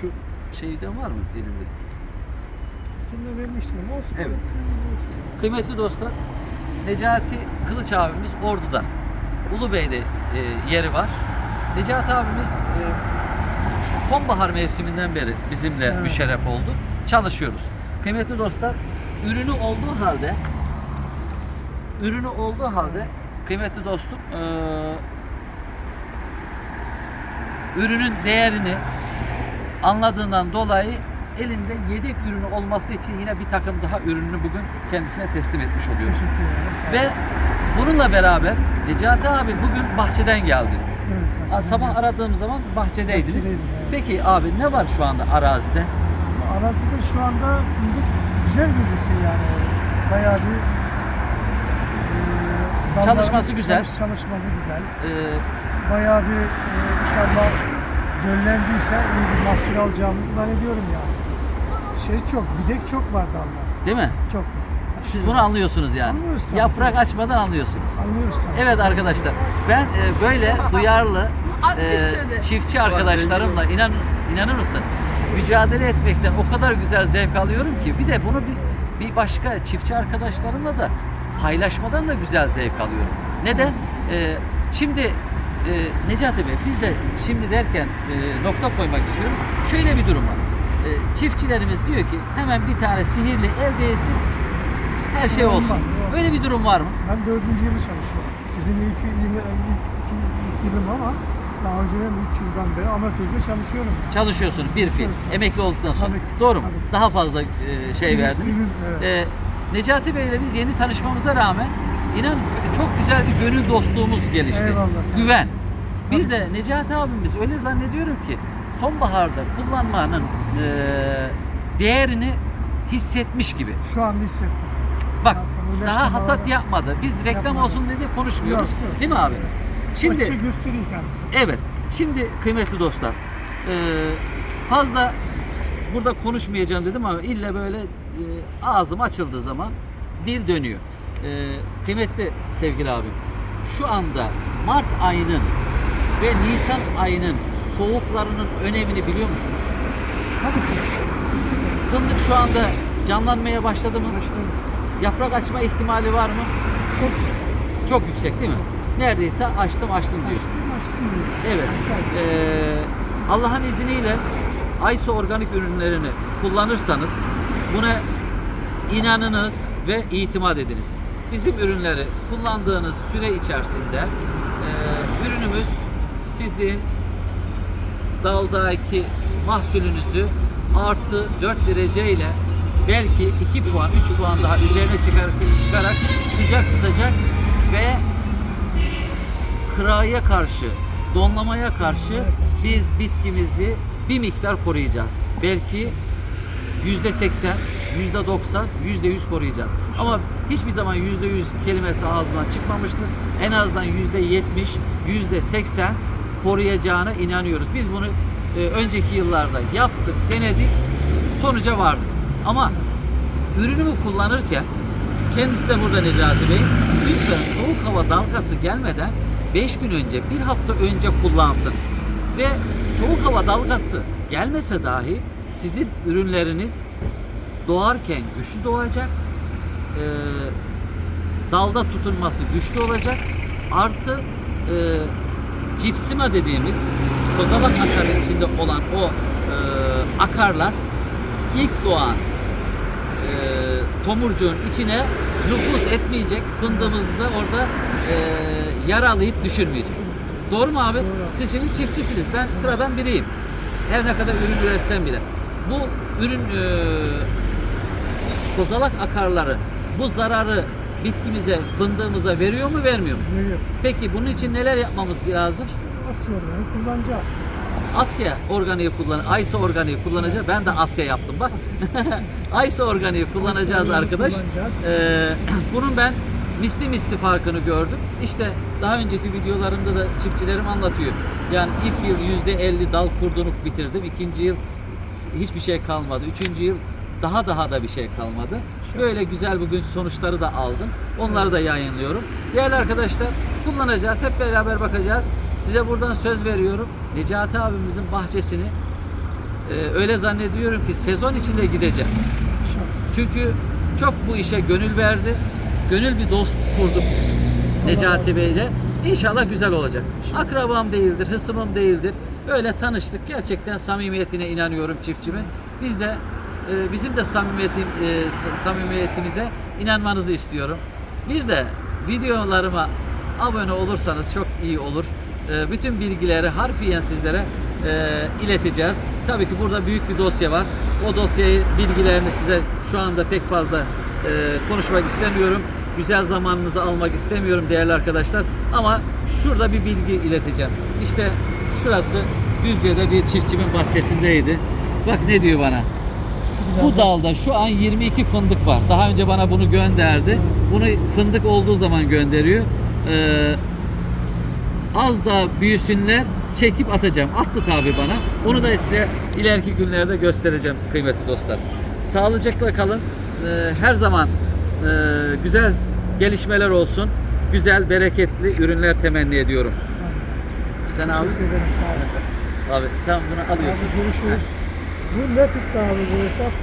Şu şeyde var mı elinde? İçinde vermiştim ama olsun. Evet. Olsun. Kıymetli dostlar, Necati Kılıç abimiz Ordu'da. Ulubey'de e, yeri var. Necati abimiz e, sonbahar mevsiminden beri bizimle Evet. müşerref oldu. Çalışıyoruz. Kıymetli dostlar, ürünü olduğu halde ürünü olduğu halde kıymetli dostum e, ürünün değerini anladığından dolayı elinde yedek ürünü olması için yine bir takım daha ürününü bugün kendisine teslim etmiş oluyoruz. Ve bununla beraber Necati abi bugün bahçeden geldi. Evet, Sabah aradığım zaman bahçedeydiniz. Bahçedeydim, evet. Peki abi ne var şu anda arazide? Arasında şu anda güzel gözüküyor yani. Bayağı bir e, Çalışması güzel. çalış- çalışması güzel. Ee, Bayağı bir e, inşallah döllendiyse iyi bir mahsul alacağımızı zannediyorum yani. Şey çok, bidek çok var dallar. değil mi? Çok. Siz bunu anlıyorsunuz yani. Anlıyoruz tabii. Yaprak açmadan anlıyorsunuz. Anlıyoruz tabii. Evet arkadaşlar ben e, böyle duyarlı e, çiftçi arkadaşlarımla inan inanır mısın? Mücadele etmekten o kadar güzel zevk alıyorum ki bir de bunu biz bir başka çiftçi arkadaşlarımla da paylaşmadan da güzel zevk alıyorum. Neden? E, şimdi e, Necati Bey biz de şimdi derken e, nokta koymak istiyorum. Şöyle bir durum var. E, çiftçilerimiz diyor ki hemen bir tane sihirli el değsin her şey olsun. Öyle bir durum var mı? Ben dördüncü yılı çalışıyorum. Sizin ilk, yılı, ilk, iki, ilk yılım ama daha önce ben üç yıldan beri amatörde çalışıyorum. Çalışıyorsunuz bir fil. Emekli olduktan sonra. Tabii ki, Doğru mu? tabii. Daha fazla e, şey verdiniz. ürün, evet. E, Necati Bey ile biz yeni tanışmamıza rağmen inan çok güzel bir gönül dostluğumuz gelişti. Eyvallah. Güven. Bir Tabii. de Necati abimiz öyle zannediyorum ki sonbaharda kullanmanın e, değerini hissetmiş gibi. Şu an hissettim. Bak Zaten daha hasat ama- yapmadı. Biz reklam Yapmadı. olsun dedi konuşmuyoruz. Yok, yok. Değil mi abi? Şimdi gösteriyor kendisi. Evet. Şimdi kıymetli dostlar, eee, fazla burada konuşmayacağım dedim ama illa böyle eee, ağzım açıldığı zaman dil dönüyor. Eee, kıymetli sevgili abim, şu anda Mart ayının ve Nisan ayının soğuklarının önemini biliyor musunuz? Tabii ki. Fındık şu anda canlanmaya başladı mı? Başladım. Yaprak açma ihtimali var mı? Çok Çok yüksek değil mi? Neredeyse açtım açtım diyor. açtım açtım diyor. Evet. Ee, Allah'ın izniyle Aysa organik ürünlerini kullanırsanız buna inanınız ve itimat ediniz. Bizim ürünleri kullandığınız süre içerisinde e, ürünümüz sizin daldaki mahsulünüzü artı 4 derece ile belki 2 puan, 3 puan daha üzerine çıkar, çıkarak sıcak tutacak ve kırağıya karşı, donlamaya karşı biz bitkimizi bir miktar koruyacağız. Belki yüzde seksen, yüzde doksan, yüzde yüz koruyacağız. Ama hiçbir zaman yüzde yüz kelimesi ağzından çıkmamıştır. En azından yüzde yetmiş, yüzde seksen koruyacağına inanıyoruz. Biz bunu e, önceki yıllarda yaptık, denedik, sonuca vardık. Ama ürünümü kullanırken kendisi de burada Necati Bey lütfen soğuk hava dalgası gelmeden 5 gün önce bir hafta önce kullansın ve soğuk hava dalgası gelmese dahi sizin ürünleriniz doğarken güçlü doğacak Ee, dalda tutunması güçlü olacak artı e, cipsima dediğimiz kozalak akarı içinde olan o e, akarlar ilk doğan e, tomurcuğun içine nüfus etmeyecek. Fındığımızı da orada e, yaralayıp düşürmeyecek. Doğru mu abi? Doğru. Siz şimdi çiftçisiniz. Ben sıradan biriyim. Her ne kadar ürün üretsem bile. Bu ürün e, kozalak akarları bu zararı bitkimize, fındığımıza veriyor mu, vermiyor mu? Veriyor. Peki bunun için neler yapmamız lazım? Asıl organı kullanacağız. Asya organiği kullan, Aysa organiği kullanacağız. Ben de Asya yaptım bak. Aysa organiği kullanacağız organiği arkadaş. kullanacağız. Ee, bunun ben misli misli farkını gördüm. İşte daha önceki videolarımda da çiftçilerim anlatıyor. Yani ilk yıl yüzde elli dal kurdunuk bitirdim. İkinci yıl hiçbir şey kalmadı. Üçüncü yıl daha daha da bir şey kalmadı. Böyle güzel bugün sonuçları da aldım. Onları da yayınlıyorum. Değerli arkadaşlar kullanacağız. Hep beraber bakacağız. Size buradan söz veriyorum. Necati abimizin bahçesini e, öyle zannediyorum ki sezon içinde gideceğim. Çünkü çok bu işe gönül verdi. Gönül bir dost kurduk Necati Bey'le. İnşallah güzel olacak. Akrabam değildir, hısımım değildir. Öyle tanıştık. Gerçekten samimiyetine inanıyorum çiftçimin. Biz de e, bizim de samimiyetim, e, samimiyetimize inanmanızı istiyorum. Bir de videolarıma abone olursanız çok iyi olur. E, bütün bilgileri harfiyen sizlere e, ileteceğiz. Tabii ki burada büyük bir dosya var. O dosyayı, bilgilerini size şu anda pek fazla e, konuşmak istemiyorum. Güzel zamanınızı almak istemiyorum değerli arkadaşlar. Ama şurada bir bilgi ileteceğim. İşte şurası Düzce'de bir çiftçimin bahçesindeydi. Bak ne diyor bana. Bu dalda şu an 22 fındık var. Daha önce bana bunu gönderdi. Bunu fındık olduğu zaman gönderiyor. Ee, az daha büyüsünler çekip atacağım. Attı tabi bana. Onu da size ileriki günlerde göstereceğim kıymetli dostlar. Sağlıcakla kalın. Ee, her zaman e, güzel gelişmeler olsun. Güzel, bereketli ürünler temenni ediyorum. Sen abi, Teşekkür ederim. Sağ olun. abi sen bunu alıyorsun. Abi görüşürüz. Bu ne tuttu abi bu hesap?